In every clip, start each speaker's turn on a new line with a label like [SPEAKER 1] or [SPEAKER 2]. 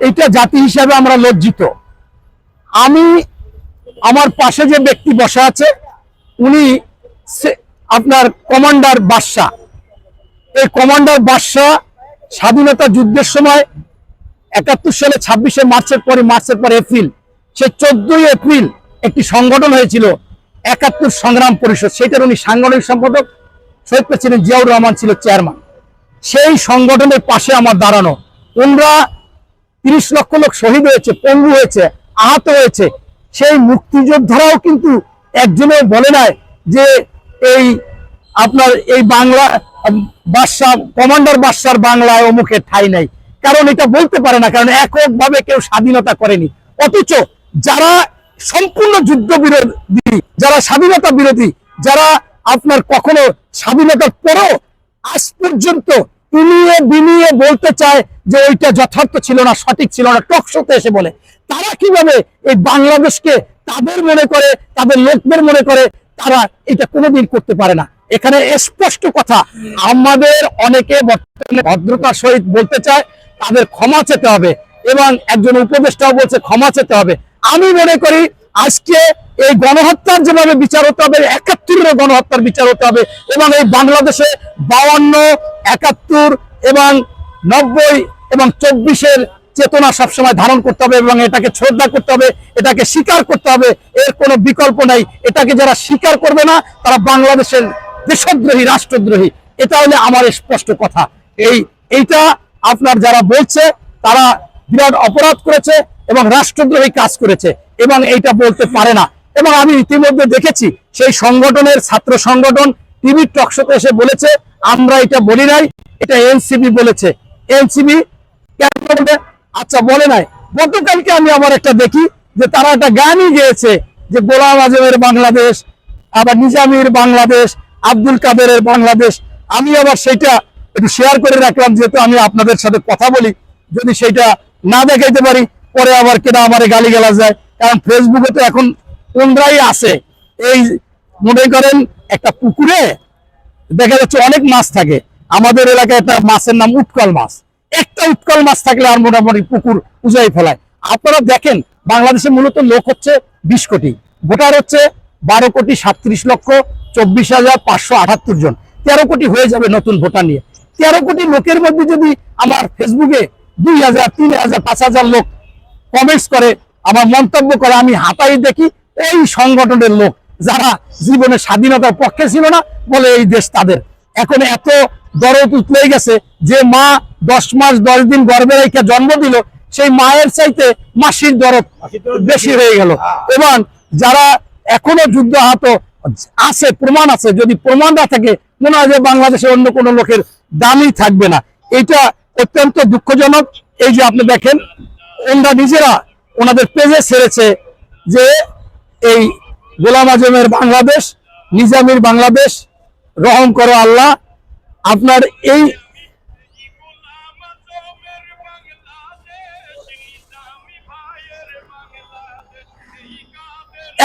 [SPEAKER 1] এইটা জাতি হিসাবে আমরা লজ্জিত। আমি আমার পাশে যে ব্যক্তি বসা আছে, উনি আপনার কমান্ডার বাদশাহ এই কমান্ডার বাদশাহ স্বাধীনতা যুদ্ধের সময় একাত্তর সালে ছাব্বিশে মার্চের পরে মার্চের পরে এপ্রিল, সে চোদ্দই এপ্রিল একটি সংগঠন হয়েছিল, একাত্তর সংগ্রাম পরিষদ। সেটার উনি সাংগঠনিক সম্পাদক, শহীদ প্রেসিডেন্ট জিয়াউর রহমান ছিল চেয়ারম্যান সেই সংগঠনের পাশে আমার দাঁড়ানো। ওনরা তিরিশ লক্ষ লোক শহীদ হয়েছে, পঙ্গু হয়েছে, আহত হয়েছে। সেই মুক্তিযোদ্ধারাও কিন্তু একজনও বলে নাই যে এই আপনার এই বাংলা, বাদশাহ, কমান্ডার বাদশার বাংলায় অমুকের ঠাই নাই। কারণ এটা বলতে পারে না, কারণ এককভাবে কেউ স্বাধীনতা করেনি। অথচ যারা সম্পূর্ণ যুদ্ধ বিরোধী, যারা স্বাধীনতা বিরোধী, যারা আপনার কখনো স্বাধীনতার পরও আজ পর্যন্ত ইনিয়ে বিনিয়ে বলতে চায় যে ওইটা যথার্থ ছিল না, সঠিক ছিল না টকশোতে এসে বলে। তারা কীভাবে এই বাংলাদেশকে তাদের মনে করে, তাদের লোকদের মনে করে, তারা এটা কোনোদিন করতে পারে না। এখানে স্পষ্ট কথা, আমাদের অনেকে বর্তমানে ভদ্রতার সহিত বলতে চায়, তাদের ক্ষমা চেতে হবে এবং একজন উপদেষ্টাও বলছে ক্ষমা চেতে হবে। আমি মনে করি আজকে এই গণহত্যার যেভাবে বিচার হতে হবে একাত্তরের গণহত্যার বিচার হতে হবে এবং এই বাংলাদেশে বাউান্ন, একাত্তর এবং নব্বই এবং চব্বিশের চেতনা সবসময় ধারণ করতে হবে এবং এটাকে শ্রদ্ধা করতে হবে, এটাকে স্বীকার করতে হবে, এর কোনো বিকল্প নাই। এটাকে যারা স্বীকার করবে না, তারা বাংলাদেশের দেশদ্রোহী, রাষ্ট্রদ্রোহী। এটা হলে আমার স্পষ্ট কথা। এই, এইটা আপনার যারা বলছে, তারা বিরাট অপরাধ করেছে এবং রাষ্ট্রদ্রোহী কাজ করেছে। এবং এইটা বলতে পারে না। এবং আমি ইতিমধ্যে দেখেছি, সেই সংগঠনের ছাত্র সংগঠন টিভি টকশোতে এসে বলেছে, আমরা এটা বলি নাই, এটা এনসিবি বলেছে। এনসিবি কেন বলবে আচ্ছা বলে নাই। গতকালকে আমি আবার একটা দেখি যে তারা একটা গানই গেয়েছে যে গোলাম আজমের বাংলাদেশ, আবার নিজামির বাংলাদেশ, আব্দুল কাদেরের বাংলাদেশ। আমি আবার সেটা একটু শেয়ার করে রাখলাম, যেহেতু আমি আপনাদের সাথে কথা বলি। যদি সেটা না দেখাইতে পারি, পরে আবার কেনা আমার গালি গালা যায় কারণ ফেসবুকে তো এখন কোনরাই আছে। এই মনে করেন একটা পুকুরে দেখা যাচ্ছে অনেক মাছ থাকে। আমাদের এলাকায় একটা মাছের নাম উৎকল মাছ। একটা উৎকল মাছ থাকলে আর মোটামুটি পুকুর উজাই ফেলায়। আপনারা দেখেন, বাংলাদেশে মূলত লোক হচ্ছে বিশ কোটি। ভোটার হচ্ছে বারো কোটি সাতত্রিশ লক্ষ চব্বিশ হাজার পাঁচশো আটাত্তর জন। তেরো কোটি হয়ে যাবে নতুন ভোটার নিয়ে। তেরো কোটি লোকের মধ্যে যদি আমার ফেসবুকে দুই হাজার, তিন হাজার, পাঁচ হাজার লোক কমেন্টস করে আমার মন্তব্য করে আমি হাতাই দেখি এই সংগঠনের লোক যারা জীবনে স্বাধীনতার পক্ষে ছিল না বলে এই দেশ তাদের। এখন এত দরদ উতলেই গেছে যে মা দশ মাস দশ দিন গর্ভে রেখে জন্ম দিল সেই মায়ের চাইতে মাসির দরদ বেশি হয়ে গেল। এবং যারা এখনও যুদ্ধ হাত আছে প্রমাণ আছে যদি প্রমাণ না থাকে মনে হয় যে বাংলাদেশে অন্য কোনো লোকের দামই থাকবে না। এটা অত্যন্ত দুঃখজনক। এই যে আপনি দেখেন ওনারা নিজেরা ওনাদের পেজে ছেড়েছে যে এই গোলাম আজমের বাংলাদেশ, নিজামির বাংলাদেশ, রহম করো আল্লাহ। আপনার এই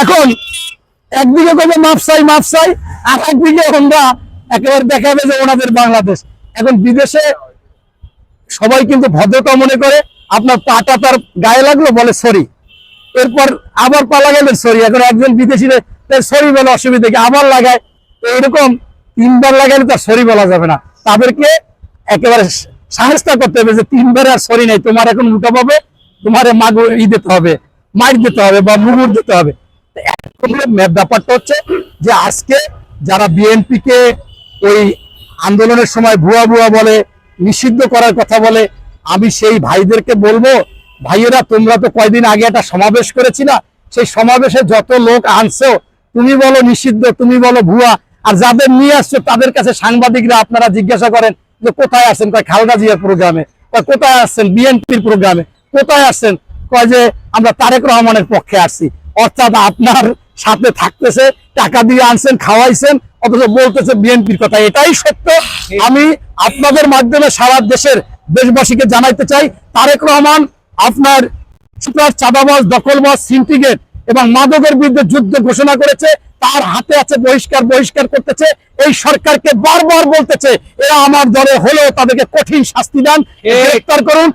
[SPEAKER 1] এখন একদিকে কবে মাপসাই মাপসাই, আর একদিকে ওনারা একেবারে দেখাবে যে ওনাদের বাংলাদেশ। এখন বিদেশে সবাই কিন্তু ভদ্রতা মনে করে আপনার পাটা তার গায়ে লাগল, বলে সরি। এরপর আবার পালা গেলেন সরি। এখন একজন বিদেশি সরি বলে অসুবিধা কি? আবার লাগায়। তো এরকম তিনবার লাগালে তার সরি বলা যাবে না। তাদেরকে একেবারে সাহেস্তা করতে হবে যে তিনবার আর সরি নেই। তোমার এখন উল্টো পাবে, তোমার মাগু ই দিতে হবে মাইর দিতে হবে বা মুগুর দিতে হবে। ব্যাপারটা হচ্ছে যে আজকে যারা বিএনপি কে ওই আন্দোলনের সময় ভুয়া ভুয়া বলে, নিষিদ্ধ করার কথা বলে আমি সেই ভাইদেরকে বলব, ভাইয়েরা, তোমরা তো কয়দিন আগে একটা সমাবেশ করেছিলা, সেই সমাবেশে যত লোক আনছো, তুমি বলো নিষিদ্ধ, তুমি বলো ভুয়া, আর যাদের নিয়ে আসছো, তাদের কাছে সাংবাদিকরা আপনারা জিজ্ঞাসা করেন যে কোথায় আসছেন কয় খালেদা জিয়ার প্রোগ্রামে, কয় কোথায় আসছেন বিএনপির প্রোগ্রামে, কোথায় আসছেন কয় যে আমরা তারেক রহমানের পক্ষে আসছি অর্থাৎ আপনার সাথে থাকতেছে, টাকা দিয়ে আনছেন, খাওয়াইছেন, অথচ বলতেছে বিএনপির কথা। এটাই সত্য। আমি আপনাদের মাধ্যমে সারা দেশের দেশবাসীকে জানাইতে চাই তারেক রহমান আপনার চাঁদাবাজ দখলবাজ সিন্ডিকেট এবং মাদকের বিরুদ্ধে যুদ্ধ ঘোষণা করেছে তার হাতে আছে বহিষ্কার বহিষ্কার করতেছে এই সরকারকে বারবার বলতেছে এরা আমার দলে হলেও তাদেরকে কঠিন শাস্তি দেন গ্রেফতার করুন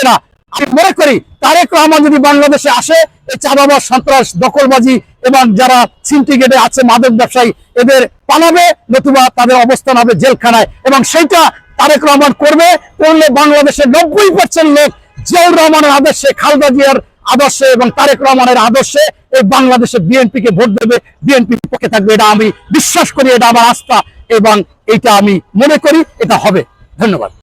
[SPEAKER 1] না। আমি মনে করি তারেক রহমান যদি বাংলাদেশে আসে এই চাঁদাবাজ সন্ত্রাস দখলবাজি এবং যারা সিন্ডিকেটে আছে মাদক ব্যবসায়ী এদের পালাবে নতুবা তাদের অবস্থান হবে জেলখানায় এবং সেইটা তারেক রহমান করবে, করলে বাংলাদেশের নব্বই পার্সেন্ট লোক জিয়াউর রহমানের আদর্শে, খালদা জিয়ার আদর্শে এবং তারেক রহমানের আদর্শে এই বাংলাদেশে বিএনপি কে ভোট দেবে, বিএনপি পক্ষে থাকবে, এটা আমি বিশ্বাস করি, এটা আমার আস্থা এবং এটা আমি মনে করি, এটা হবে। ধন্যবাদ।